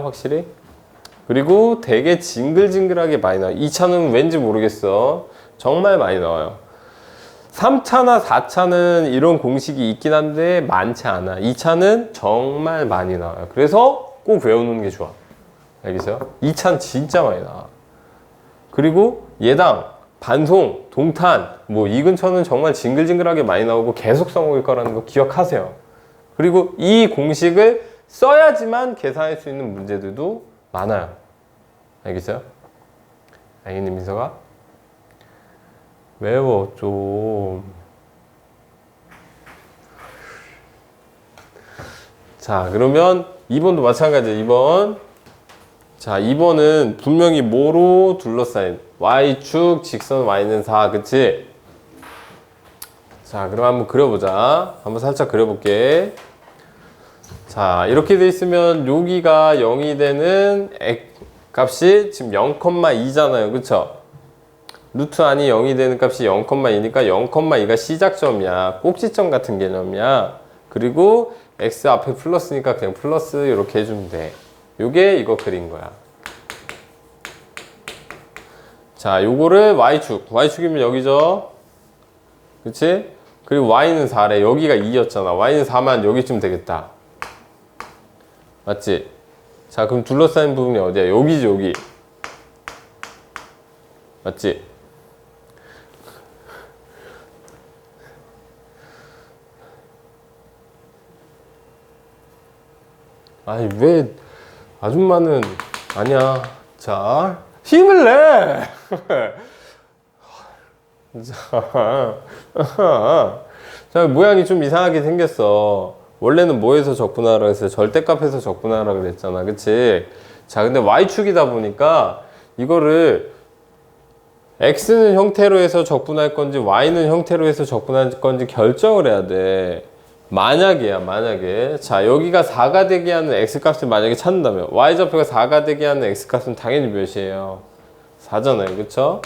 확실히? 그리고 되게 징글징글하게 많이 나와요. 2차는 왠지 모르겠어. 정말 많이 나와요. 3차나 4차는 이런 공식이 있긴 한데 많지 않아. 2차는 정말 많이 나와요. 그래서 꼭 외워놓는 게 좋아. 알겠어요? 2차는 진짜 많이 나와. 그리고 예당, 반송, 동탄 뭐 이 근처는 정말 징글징글하게 많이 나오고 계속 써먹을 거라는 거 기억하세요. 그리고 이 공식을 써야지만 계산할 수 있는 문제들도 많아요. 알겠어요? 알겠니, 민서가? 외워, 좀. 자, 그러면 2번도 마찬가지예요, 2번. 자, 2번은 분명히 뭐로 둘러싸인 y축 직선 y는 4, 그치? 자, 그럼 한번 그려보자. 한번 살짝 그려볼게. 자, 이렇게 돼 있으면 여기가 0이 되는 액 값이 지금 0,2잖아요. 그쵸? 루트 안이 0이 되는 값이 0,2니까 0,2가 시작점이야. 꼭지점 같은 개념이야. 그리고 x 앞에 플러스니까 그냥 플러스 이렇게 해주면 돼. 요게 이거 그린 거야. 자, 요거를 y축. y축이면 여기죠? 그치? 그리고 y는 4래. 여기가 2였잖아. y는 4만 여기쯤 되겠다. 맞지? 자, 그럼 둘러싸인 부분이 어디야? 여기지, 여기. 맞지? 아니, 왜 아줌마는 아니야. 자, 힘을 내! 자, 자, 모양이 좀 이상하게 생겼어. 원래는 뭐에서 적분하라 그랬어요? 절대값에서 적분하라 그랬잖아. 그치? 자, 근데 y축이다 보니까 이거를 x는 형태로 해서 적분할 건지 y는 형태로 해서 적분할 건지 결정을 해야 돼. 만약이야, 만약에. 자, 여기가 4가 되게 하는 x값을 만약에 찾는다면 y좌표가 4가 되게 하는 x값은 당연히 몇이에요? 4잖아요. 그쵸?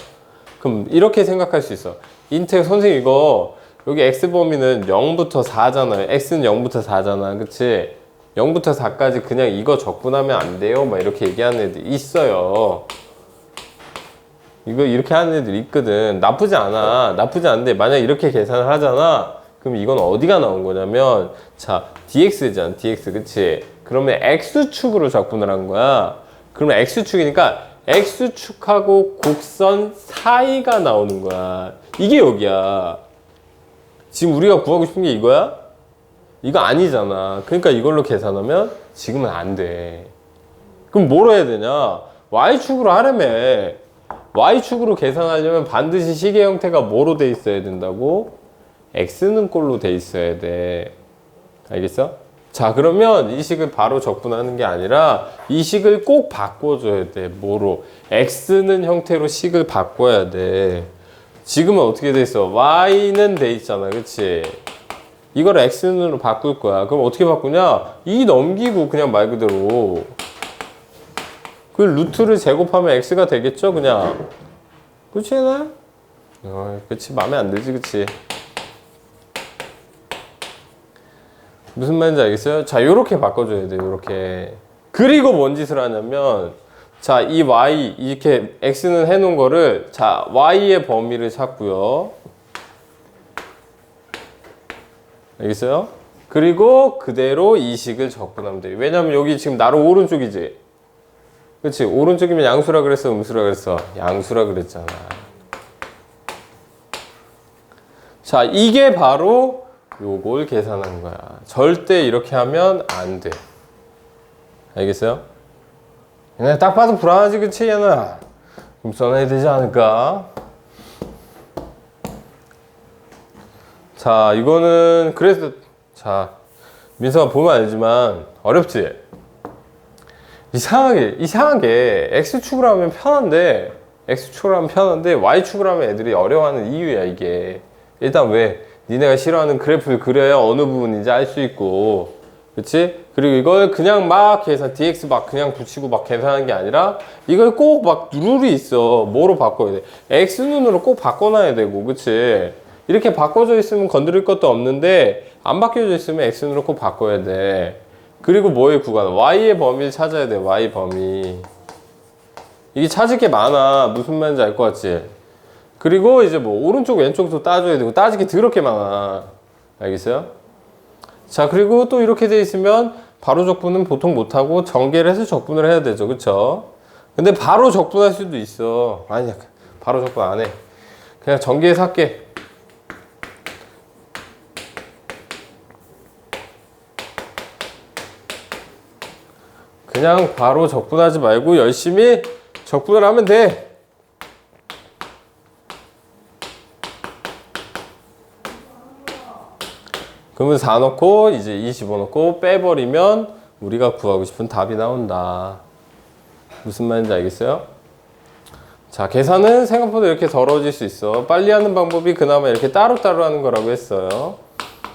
그럼 이렇게 생각할 수 있어. 인텍 선생님 이거 여기 x 범위는 0부터 4잖아요. x는 0부터 4잖아. 그치? 0부터 4까지 그냥 이거 적분하면 안 돼요. 막 이렇게 얘기하는 애들 있어요. 이거 이렇게 하는 애들 있거든. 나쁘지 않아. 나쁘지 않은데 만약 이렇게 계산을 하잖아. 그럼 이건 어디가 나온 거냐면 자 dx잖아. dx 그치? 그러면 x축으로 적분을 한 거야. 그러면 x축이니까 x축하고 곡선 사이가 나오는 거야. 이게 여기야. 지금 우리가 구하고 싶은 게 이거야? 이거 아니잖아. 그러니까 이걸로 계산하면 지금은 안 돼. 그럼 뭐로 해야 되냐? y축으로 하려며. y축으로 계산하려면 반드시 시계 형태가 뭐로 돼 있어야 된다고? x는 꼴로 돼 있어야 돼. 알겠어? 자, 그러면 이 식을 바로 적분하는 게 아니라 이 식을 꼭 바꿔줘야 돼. 뭐로? x는 형태로 식을 바꿔야 돼. 지금은 어떻게 돼 있어? y는 돼 있잖아. 그치? 이걸 x는으로 바꿀 거야. 그럼 어떻게 바꾸냐? 2 넘기고 그냥 말 그대로. 그 루트를 제곱하면 x가 되겠죠? 그냥. 그치, 나? 어, 그치. 마음에 안 들지, 그치? 무슨 말인지 알겠어요? 자, 요렇게 바꿔줘야 돼요, 요렇게. 그리고 뭔 짓을 하냐면, 자, 이 y, 이렇게 x는 해 놓은 거를, 자, y의 범위를 찾고요. 알겠어요? 그리고 그대로 이 식을 적분하면 돼요. 왜냐면 여기 지금 나로 오른쪽이지? 그치? 오른쪽이면 양수라 그랬어, 음수라 그랬어? 양수라 그랬잖아. 자, 이게 바로 요걸 계산한 거야. 절대 이렇게 하면 안 돼. 알겠어요? 얘네 딱 봐도 불안하지, 그치, 얘는? 그럼 써놔야 되지 않을까? 자, 이거는, 그래서, 자, 민서가 보면 알지만, 어렵지? 이상하게, 이상하게, X축으로 하면 편한데, X축으로 하면 편한데, Y축으로 하면 애들이 어려워하는 이유야, 이게. 일단 왜? 니네가 싫어하는 그래프를 그려야 어느 부분인지 알 수 있고, 그치? 그리고 이걸 그냥 막 계산, dx 막 그냥 붙이고 막 계산하는 게 아니라, 이걸 꼭 막 룰이 있어. 뭐로 바꿔야 돼? x눈으로 꼭 바꿔놔야 되고, 그치? 이렇게 바꿔져 있으면 건드릴 것도 없는데, 안 바뀌어져 있으면 x눈으로 꼭 바꿔야 돼. 그리고 뭐의 구간? y의 범위를 찾아야 돼. y 범위. 이게 찾을 게 많아. 무슨 말인지 알 것 같지? 그리고 이제 뭐 오른쪽 왼쪽도 따져야 되고 따질 게 더럽게 많아. 알겠어요? 자 그리고 또 이렇게 돼 있으면 바로 적분은 보통 못하고 전개를 해서 적분을 해야 되죠. 그쵸? 근데 바로 적분할 수도 있어. 아니야. 바로 적분 안 해. 그냥 전개해서 할게. 그냥 바로 적분하지 말고 열심히 적분을 하면 돼. 그러면 4 넣고 이제 25 넣고 빼버리면 우리가 구하고 싶은 답이 나온다. 무슨 말인지 알겠어요? 자, 계산은 생각보다 이렇게 더러워질 수 있어. 빨리 하는 방법이 그나마 이렇게 따로따로 하는 거라고 했어요.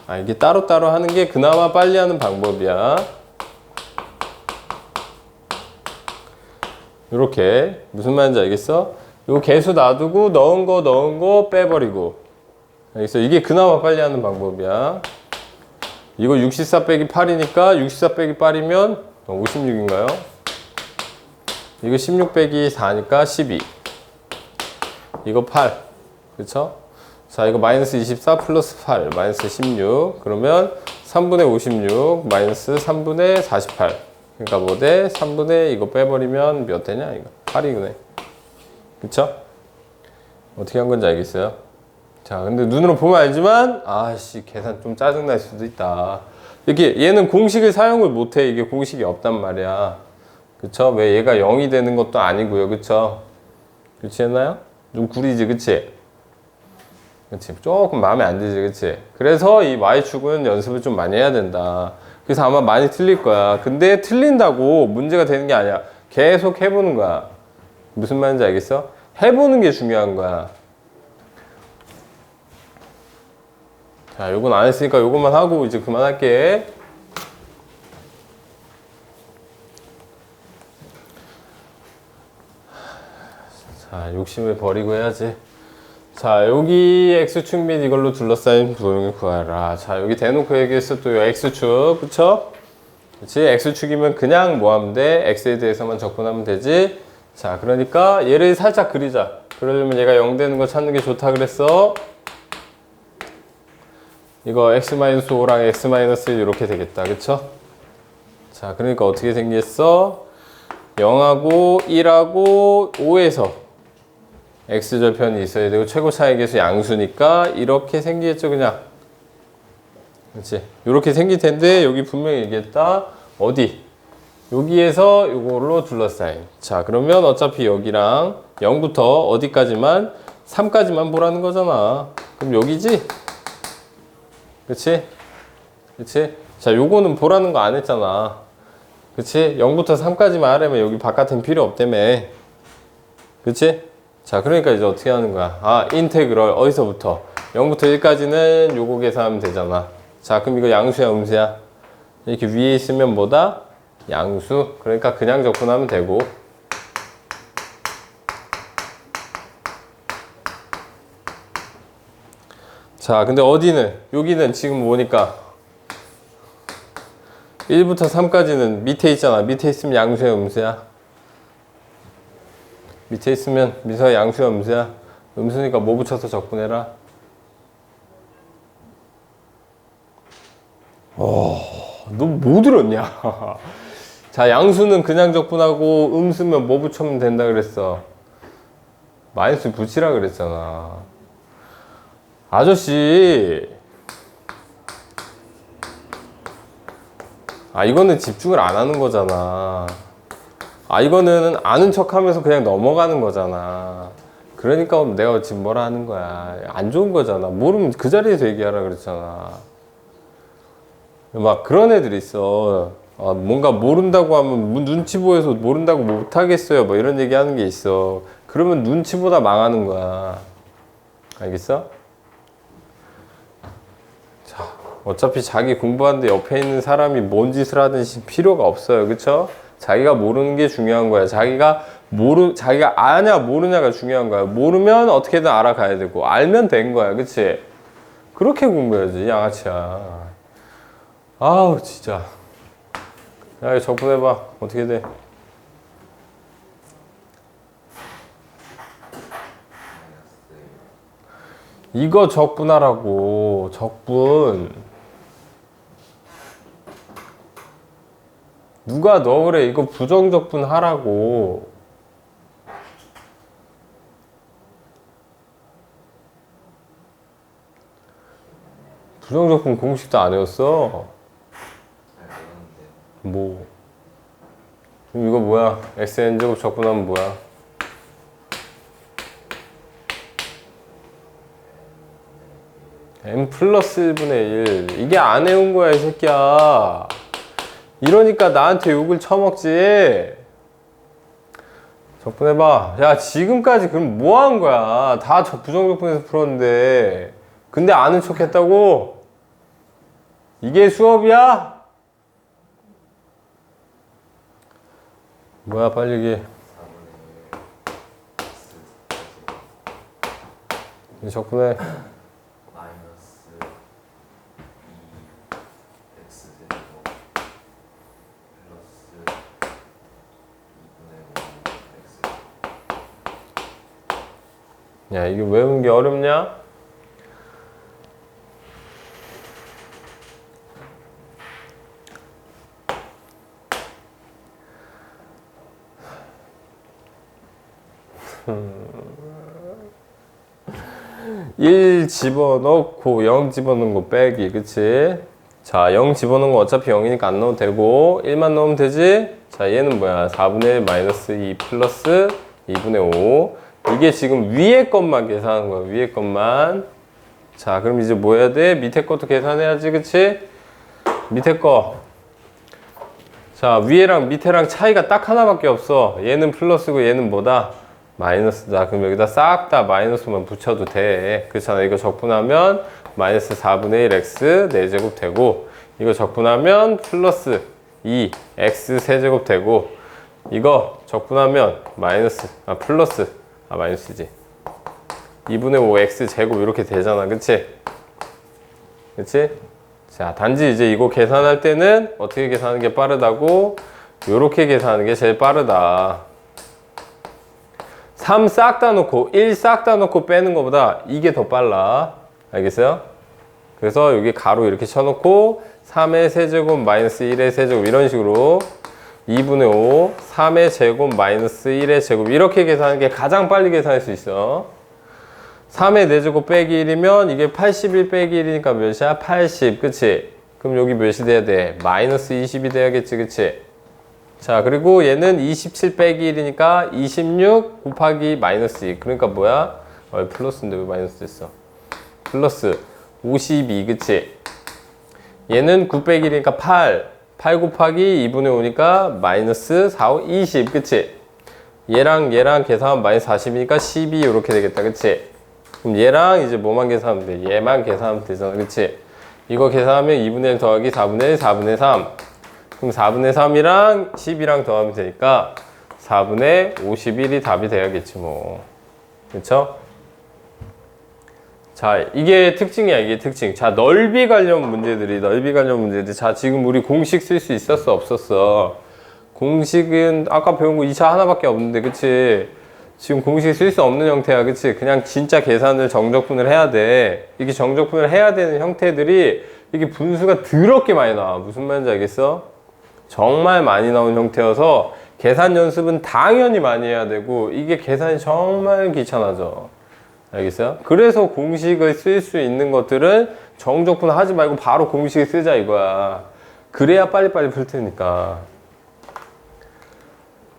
아, 이게 따로따로 하는 게 그나마 빨리 하는 방법이야. 이렇게 무슨 말인지 알겠어? 요 개수 놔두고 넣은 거 넣은 거 빼버리고 알겠어? 이게 그나마 빨리 하는 방법이야. 이거 64 빼기 8이니까 64 빼기 8이면 56인가요? 이거 16 빼기 4니까 12. 이거 8. 그쵸? 자, 이거 마이너스 24 플러스 8, 마이너스 16. 그러면 3분의 56, 마이너스 3분의 48. 그러니까 뭐 돼? 3분의 이거 빼버리면 몇 되냐, 이거? 8이네. 그쵸? 어떻게 한 건지 알겠어요? 자, 근데 눈으로 보면 알지만, 아씨, 계산 좀 짜증날 수도 있다. 이렇게 얘는 공식을 사용을 못해. 이게 공식이 없단 말이야. 그쵸? 왜 얘가 0이 되는 것도 아니고요. 그쵸? 그렇지 않나요? 좀 구리지, 그치? 그치? 조금 마음에 안 들지, 그치? 그래서 이 Y축은 연습을 좀 많이 해야 된다. 그래서 아마 많이 틀릴 거야. 근데 틀린다고 문제가 되는 게 아니야. 계속 해보는 거야. 무슨 말인지 알겠어? 해보는 게 중요한 거야. 자, 요건 안 했으니까 요것만 하고 이제 그만할게. 자, 욕심을 버리고 해야지. 자, 여기 X축 및 이걸로 둘러싸인 부동을 구하라. 자, 여기 대놓고 얘기했어. 또요 X축. 그쵸? 그치? X축이면 그냥 뭐 하면 돼? X에 대해서만 적분하면 되지? 자, 그러니까 얘를 살짝 그리자. 그러려면 얘가 0 되는 거 찾는 게 좋다 그랬어. 이거 x-5랑 x-1 이렇게 되겠다. 그쵸? 자, 그러니까 어떻게 생겼어? 0하고 1하고 5에서 x절편이 있어야 되고 최고 차이계수 양수니까 이렇게 생기겠죠, 그냥. 그렇지? 이렇게 생길 텐데 여기 분명히 얘기했다. 어디? 여기에서 이걸로 둘러싸인. 자, 그러면 어차피 여기랑 0부터 어디까지만 3까지만 보라는 거잖아. 그럼 여기지? 그치? 그치? 자, 요거는 보라는 거 안 했잖아. 그치? 0부터 3까지만 하려면 여기 바깥엔 필요 없다며. 그치? 자, 그러니까 이제 어떻게 하는 거야? 아, 인테그럴 어디서부터? 0부터 1까지는 요거 계산하면 되잖아. 자, 그럼 이거 양수야, 음수야? 이렇게 위에 있으면 뭐다? 양수. 그러니까 그냥 접근하면 되고. 자, 근데 어디는? 여기는 지금 보니까 1부터 3까지는 밑에 있잖아. 밑에 있으면 양수야, 음수야? 밑에 있으면 미서야 양수야, 음수야? 음수니까 뭐 붙여서 적분해라? 어, 너뭐 들었냐? 자, 양수는 그냥 적분하고 음수면 뭐 붙이면 된다 그랬어? 마이너스 붙이라 그랬잖아. 아저씨. 아, 이거는 집중을 안 하는 거잖아. 아, 이거는 아는 척 하면서 그냥 넘어가는 거잖아. 그러니까 내가 지금 뭐라 하는 거야. 안 좋은 거잖아. 모르면 그 자리에서 얘기하라 그랬잖아. 막 그런 애들 있어. 아, 뭔가 모른다고 하면 뭐 눈치 보여서 모른다고 못 하겠어요. 뭐 이런 얘기 하는 게 있어. 그러면 눈치보다 망하는 거야. 알겠어? 자, 어차피 자기 공부하는데 옆에 있는 사람이 뭔 짓을 하든지 필요가 없어요. 그쵸? 자기가 모르는 게 중요한 거야. 자기가 모르, 자기가 아냐, 모르냐가 중요한 거야. 모르면 어떻게든 알아가야 되고, 알면 된 거야. 그치? 그렇게 공부해야지, 양아치야. 아우, 진짜. 야, 이거 적분해봐. 어떻게 돼? 이거 적분하라고. 적분. 누가 너 그래? 이거 부정적분 하라고. 부정적분 공식도 안 외웠어. 뭐? 그럼 이거 뭐야? xn 제곱 적분하면 뭐야? n 플러스 1분의 1 이게 안 해온 거야 이 새끼야 이러니까 나한테 욕을 처먹지. 적분해봐. 야 지금까지 그럼 뭐 한 거야? 다저 부정적분에서 풀었는데. 근데 아는 척 했다고? 이게 수업이야? 뭐야 빨리 얘기해. 적분해 마이너스 2 x 제곱 플러스 2분의 5 x 야 이게 외우는 게 어렵냐? 일 집어넣고 0 집어넣은 거 빼기 그치? 자0 집어넣은 거 어차피 0이니까 안 넣어도 되고 1만 넣으면 되지? 자 얘는 뭐야 4분의 1 마이너스 2 플러스 2분의 5 이게 지금 위에 것만 계산하는 거야 위에 것만 자 그럼 이제 뭐 해야 돼? 밑에 것도 계산해야지 그치? 밑에 거 자, 위에랑 밑에랑 차이가 딱 하나밖에 없어. 얘는 플러스고 얘는 뭐다? 마이너스다. 그럼 여기다 싹 다 마이너스만 붙여도 돼. 그렇잖아. 이거 적분하면 마이너스 4분의 1 x 4제곱 되고 이거 적분하면 플러스 2 x 세제곱 되고 이거 적분하면 마이너스 아 플러스 아 마이너스지 2분의 5 x 제곱 이렇게 되잖아. 그치? 그치? 자, 단지 이제 이거 계산할 때는 어떻게 계산하는 게 빠르다고? 요렇게 계산하는 게 제일 빠르다. 3 싹 다 놓고 1 싹 다 놓고 빼는 것보다 이게 더 빨라. 알겠어요? 그래서 여기 가로 이렇게 쳐놓고 3의 세제곱 마이너스 1의 세제곱 이런 식으로 2분의 5, 3의 제곱 마이너스 1의 제곱 이렇게 계산하는 게 가장 빨리 계산할 수 있어. 3의 4제곱 빼기 1이면 이게 81 빼기 1이니까 몇이야? 80 그치? 그럼 여기 몇이 돼야 돼? 마이너스 20이 돼야겠지 그치? 자 그리고 얘는 27 빼기 1이니까 26 곱하기 마이너스 2 그러니까 뭐야? 어 플러스인데 왜 마이너스 됐어? 플러스 52 그치? 얘는 9 빼기 1이니까 8 8 곱하기 2분의 5니까 마이너스 4, 5, 20 그치? 얘랑 얘랑 계산하면 마이너스 40이니까 12 이렇게 되겠다 그치? 그럼 얘랑 이제 뭐만 계산하면 돼? 얘만 계산하면 되잖아. 그치? 이거 계산하면 2분의 1 더하기 4분의 1, 4분의 3. 그럼 4분의 3이랑 10이랑 더하면 되니까 4분의 51이 답이 돼야겠지 뭐. 그쵸? 자, 이게 특징이야, 이게 특징. 자, 넓이 관련 문제들이, 넓이 관련 문제들. 자, 지금 우리 공식 쓸 수 있었어, 없었어? 공식은 아까 배운 거 2차 하나밖에 없는데, 그치? 지금 공식 쓸 수 없는 형태야, 그치? 그냥 진짜 계산을 정적분을 해야 돼. 이게 정적분을 해야 되는 형태들이 이게 분수가 더럽게 많이 나와. 무슨 말인지 알겠어? 정말 많이 나온 형태여서 계산 연습은 당연히 많이 해야 되고 이게 계산이 정말 귀찮아져. 알겠어요? 그래서 공식을 쓸 수 있는 것들은 정적분 하지 말고 바로 공식을 쓰자 이거야. 그래야 빨리빨리 풀 테니까.